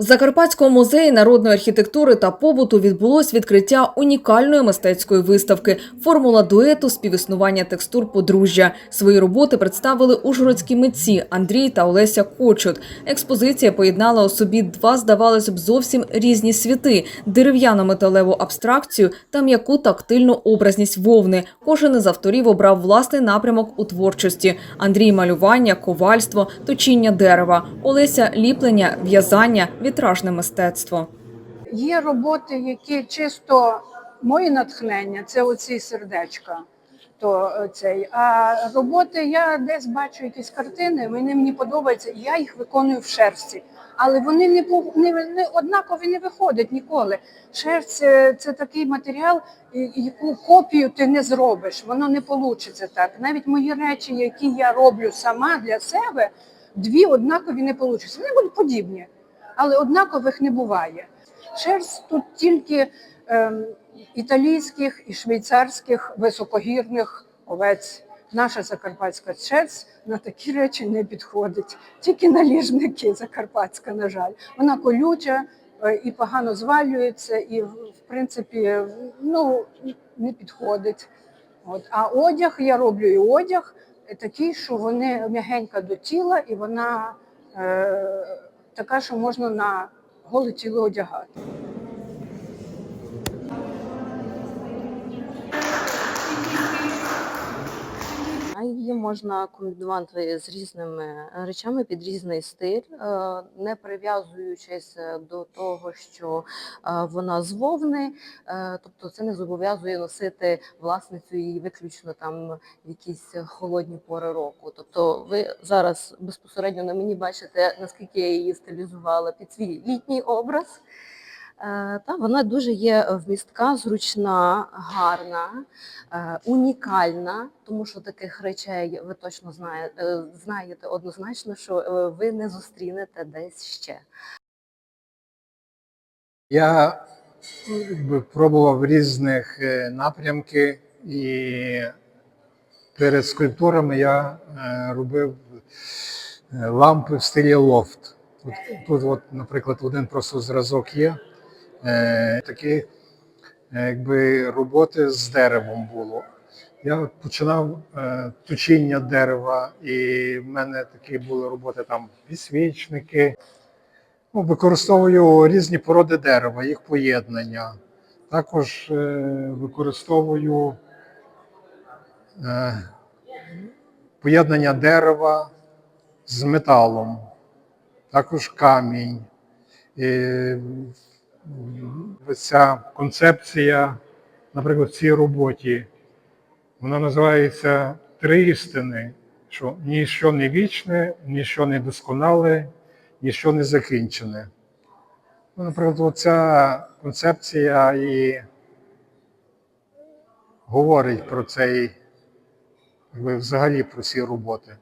В Закарпатському музеї народної архітектури та побуту відбулось відкриття унікальної мистецької виставки Формула дуету співіснування текстур подружжя. Свої роботи представили ужгородські митці Андрій та Олеся Кочут. Експозиція поєднала у собі два, здавалось б, зовсім різні світи: дерев'яну металеву абстракцію та м'яку тактильну образність вовни. Кожен із авторів обрав власний напрямок у творчості: Андрій малювання, ковальство, точіння дерева, Олеся ліплення, в'язання, вітражне мистецтво. Є роботи, які чисто моє натхнення, це оці сердечка. То е, цей. А роботи я десь бачу якісь картини, вони мені подобаються, я їх виконую в шерсті. Але вони не, не, не однакові не виходять ніколи. Шерсть це, це такий матеріал, яку копію ти не зробиш. Воно не вийде так. Навіть мої речі, які я роблю сама для себе, дві однакові не вийде. Вони будуть подібні, але однакових не буває. Шерсть тут тільки ем, італійських і швейцарських високогірних овець. Наша закарпатська шерсть на такі речі не підходить. Тільки на ліжники закарпатська, на жаль. Вона колюча е, і погано звалюється, і в в принципі ну, не підходить. От. А одяг я роблю і одяг е, такий, що вони м'ягенька до тіла, і вона е, така, що можна на голе тіло одягати. Її можна комбінувати з різними речами під різний стиль, е, не прив'язуючись е, до того, що е, вона з вовни, тобто це не зобов'язує носити власницю її виключно там в якісь холодні пори року. Тобто ви зараз безпосередньо на мені бачите, наскільки я її стилізувала під свій літній образ. Е, Та вона дуже є вмістка, зручна, гарна, е, унікальна, тому що таких речей ви точно знаєте, однозначно, що е, ви не зустрінете десь ще. Я пробував різних е, напрямки, і перед скульптурами я е, робив е, лампи в стилі лофт. Тут, тут от, наприклад, один просто зразок є. Е, Такі е, якби, роботи з деревом було. Я починав е, точіння дерева, і в мене такі були роботи там підсвічники. Ну, використовую різні породи дерева, їх поєднання. Також е, використовую е, поєднання дерева з металом, також камінь. І, ця концепція, наприклад, в цій роботі, вона називається Три істини, що ніщо не вічне, ніщо не досконале, ніщо не закінчене. Ну, наприклад, ця концепція і говорить про цей, якби взагалі про ці роботи.